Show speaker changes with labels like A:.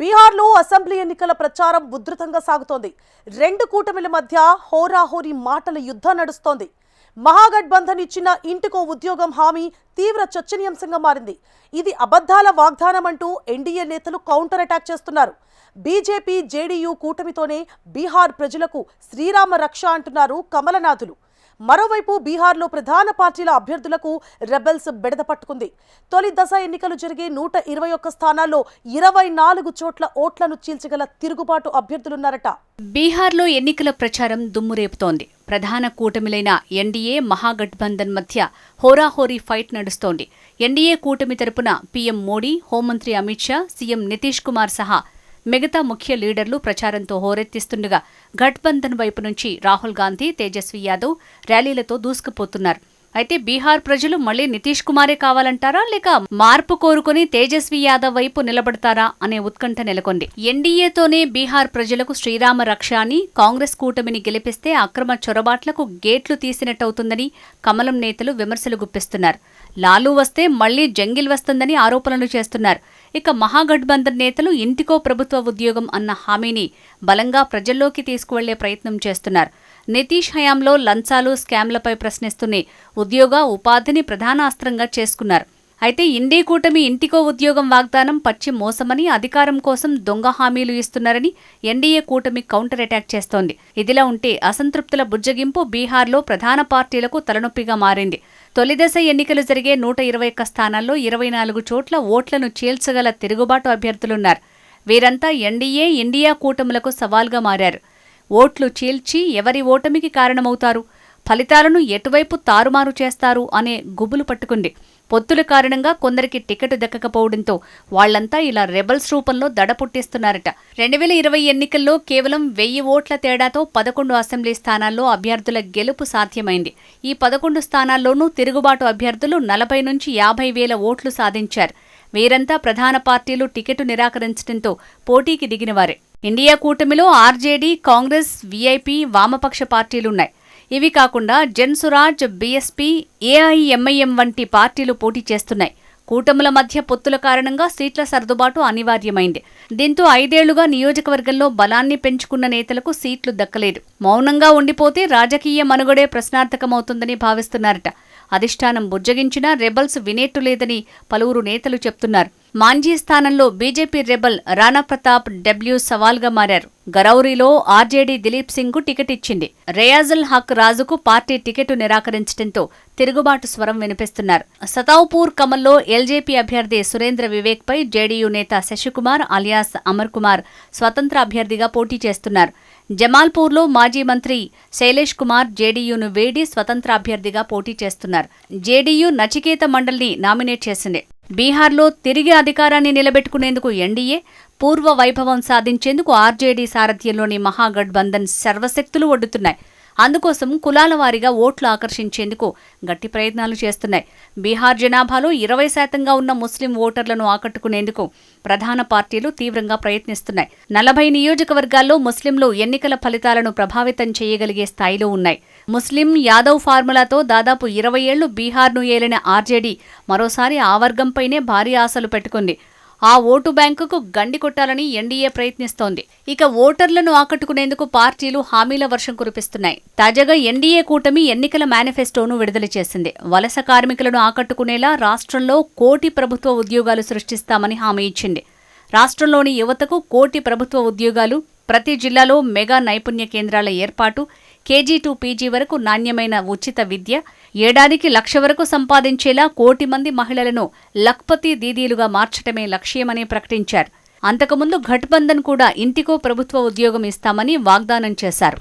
A: బీహార్లో అసెంబ్లీ ఎన్నికల ప్రచారం ఉధృతంగా సాగుతోంది. రెండు కూటమిల మధ్య హోరాహోరీ మాటల యుద్ధం నడుస్తోంది. మహాగఠబంధన్ ఇచ్చిన ఇంటికో ఉద్యోగం హామీ తీవ్ర చర్చనీయాంశంగా మారింది. ఇది అబద్ధాల వాగ్దానం అంటూ ఎన్డీఏ నేతలు కౌంటర్ అటాక్ చేస్తున్నారు. బీజేపీ జేడీయూ కూటమితోనే బీహార్ ప్రజలకు శ్రీరామ రక్ష అంటున్నారు కమలనాథులు. మరోవైపు బీహార్లో ప్రధాన పార్టీల అభ్యర్థులకు రెబెల్స్ బెడద పట్టుకుంది. తొలి దశ ఎన్నికలు జరిగే నూట ఇరవై ఒక్క స్థానాల్లో ఇరవై నాలుగు చోట్ల ఓట్లను చీల్చగల తిరుగుబాటు అభ్యర్థులున్నారట.
B: బీహార్లో ఎన్నికల ప్రచారం దుమ్మురేపుతోంది. ప్రధాన కూటమిలైన ఎన్డీఏ మహాగఠబంధన్ మధ్య హోరాహోరీ ఫైట్ నడుస్తోంది. ఎన్డీఏ కూటమి తరపున పీఎం మోడీ హోంమంత్రి అమిత్ షా సీఎం నితీష్ కుమార్ సహా మిగతా ముఖ్య లీడర్లు ప్రచారంతో హోరెత్తిస్తుండగా గఠ్బంధన్ వైపు నుంచి రాహుల్ గాంధీ తేజస్వి యాదవ్ ర్యాలీలతో దూసుకుపోతున్నారు. అయితే బీహార్ ప్రజలు మళ్ళీ నితీష్ కుమారే కావాలంటారా లేక మార్పు కోరుకుని తేజస్వి యాదవ్ వైపు నిలబడతారా అనే ఉత్కంఠ నెలకొంది. ఎన్డీఏతోనే బీహార్ ప్రజలకు శ్రీరామ రక్ష అని కాంగ్రెస్ కూటమిని గెలిపిస్తే అక్రమ చొరబాట్లకు గేట్లు తీసినట్టవుతుందని కమలం నేతలు విమర్శలు గుప్పిస్తున్నారు. లాలూ వస్తే మళ్ళీ జంగిల్ వస్తుందని ఆరోపణలు చేస్తున్నారు. ఇక మహాగఠబంధన్ నేతలు ఇంటికో ప్రభుత్వ ఉద్యోగం అన్న హామీని బలంగా ప్రజల్లోకి తీసుకువెళ్ళే ప్రయత్నం చేస్తున్నారు. నితీష్ హయాంలో లంచాలు స్కామ్లపై ప్రశ్నిస్తూనే ఉద్యోగ ఉపాధిని ప్రధాన అస్త్రంగా చేసుకున్నారు. అయితే ఇండి కూటమి ఇంటికో ఉద్యోగం వాగ్దానం పచ్చి మోసమని అధికారం కోసం దొంగ హామీలు ఇస్తున్నారని ఎన్డీఏ కూటమి కౌంటర్ అటాక్ చేస్తోంది. ఇదిలా ఉంటే అసంతృప్తుల బుజ్జగింపు బీహార్లో ప్రధాన పార్టీలకు తలనొప్పిగా మారింది. తొలిదశ ఎన్నికలు జరిగే నూట ఇరవై ఒక్క స్థానాల్లో ఇరవై నాలుగు చోట్ల ఓట్లను చీల్చగల తిరుగుబాటు అభ్యర్థులున్నారు. వీరంతా ఎన్డీఏ ఇండియా కూటములకు సవాల్గా మారారు. ఓట్లు చీల్చి ఎవరి ఓటమికి కారణమవుతారు? ఫలితాలను ఎటువైపు తారుమారు చేస్తారు అనే గుబులు పట్టుకుంది. పొత్తుల కారణంగా కొందరికి టికెట్ దక్కకపోవడంతో వాళ్ళంతా ఇలా రెబల్స్ రూపంలో దడ పుట్టిస్తున్నారట. రెండు వేల ఇరవై ఎన్నికల్లో కేవలం వెయ్యి ఓట్ల తేడాతో పదకొండు అసెంబ్లీ స్థానాల్లో అభ్యర్థుల గెలుపు సాధ్యమైంది. ఈ పదకొండు స్థానాల్లోనూ తిరుగుబాటు అభ్యర్థులు నలభై నుంచి యాభై వేల ఓట్లు సాధించారు. వీరంతా ప్రధాన పార్టీలు టికెట్ నిరాకరించడంతో పోటీకి దిగినవారే. ఇండియా కూటమిలో ఆర్జేడీ కాంగ్రెస్ వీఐపీ వామపక్ష పార్టీలున్నాయి. ఇవి కాకుండా జన్సురాజ్ బీఎస్పీ ఏఐఎంఐఎం వంటి పార్టీలు పోటీ చేస్తున్నాయి. కూటముల మధ్య పొత్తుల కారణంగా సీట్ల సర్దుబాటు అనివార్యమైంది. దీంతో ఐదేళ్ళుగా నియోజకవర్గంలో బలాన్ని పెంచుకున్న నేతలకు సీట్లు దక్కలేదు. మౌనంగా ఉండిపోతే రాజకీయ మనుగడే ప్రశ్నార్థకమవుతుందని భావిస్తున్నారట. అధిష్టానం బుజ్జగించినా రెబల్స్ వినేట్టు లేదని పలువురు నేతలు చెప్తున్నారు. మాంజీ స్థానంలో BJP rebel Rana Pratap W సవాల్గా మారారు. గరౌరీలో ఆర్జేడీ దిలీప్ సింగ్కు టికెట్ ఇచ్చింది. రేయాజుల్ హక్ రాజుకు పార్టీ టికెట్ నిరాకరించడంతో తిరుగుబాటు స్వరం వినిపిస్తున్నారు. సతావ్పూర్ కమల్లో ఎల్జేపీ అభ్యర్థి సురేంద్ర వివేక్ పై జేడీయూ నేత శశికుమార్ అలియాస్ అమర్ కుమార్ స్వతంత్ర అభ్యర్థిగా పోటీ చేస్తున్నారు. జమాల్పూర్లో మాజీ మంత్రి శైలేష్ కుమార్ జేడీయూను వేడి స్వతంత్ర అభ్యర్థిగా పోటీ చేస్తున్నారు. జేడీయూ నచికేత మండలిని నామినేట్ చేసింది. బీహార్లో తిరిగి అధికారాన్ని నిలబెట్టుకునేందుకు ఎన్డీఏ పూర్వ వైభవం సాధించేందుకు ఆర్జేడీ సారథ్యంలోని మహాగఠబంధన్ సర్వశక్తులు ఒడ్డుతున్నాయి. అందుకోసం కులాల వారీగా ఓట్లు ఆకర్షించేందుకు గట్టి ప్రయత్నాలు చేస్తున్నాయి. బీహార్ జనాభాలో ఇరవై శాతంగా ఉన్న ముస్లిం ఓటర్లను ఆకట్టుకునేందుకు ప్రధాన పార్టీలు తీవ్రంగా ప్రయత్నిస్తున్నాయి. నలభై నియోజకవర్గాల్లో ముస్లింలు ఎన్నికల ఫలితాలను ప్రభావితం చేయగలిగే స్థాయిలో ఉన్నాయి. ముస్లిం యాదవ్ ఫార్ములాతో దాదాపు ఇరవై ఏళ్ళు బీహార్ను ఏలిన ఆర్జేడీ మరోసారి ఆ వర్గంపైనే భారీ ఆశలు పెట్టుకుంది. ఆ ఓటు బ్యాంకుకు గండి కొట్టాలని ఎన్డీఏ ప్రయత్నిస్తోంది. ఇక ఓటర్లను ఆకట్టుకునేందుకు పార్టీలు హామీల వర్షం కురిపిస్తున్నాయి. తాజాగా ఎన్డీఏ కూటమి ఎన్నికల మేనిఫెస్టోను విడుదల చేసింది. వలస కార్మికులను ఆకట్టుకునేలా రాష్ట్రంలో కోటి ప్రభుత్వ ఉద్యోగాలు సృష్టిస్తామని హామీ ఇచ్చింది. రాష్ట్రంలోని యువతకు కోటి ప్రభుత్వ ఉద్యోగాలు ప్రతి జిల్లాలో మెగా నైపుణ్య కేంద్రాల ఏర్పాటు కేజీ టు పీజీ వరకు నాణ్యమైన ఉచిత విద్య ఏడాదికి లక్ష వరకు సంపాదించేలా కోటి మంది మహిళలను లక్పతి దీదీలుగా మార్చటమే లక్ష్యమని ప్రకటించారు. అంతకుముందు ఘట్బంధన్ కూడా ఇంటికో ప్రభుత్వ ఉద్యోగం ఇస్తామని వాగ్దానం చేశారు.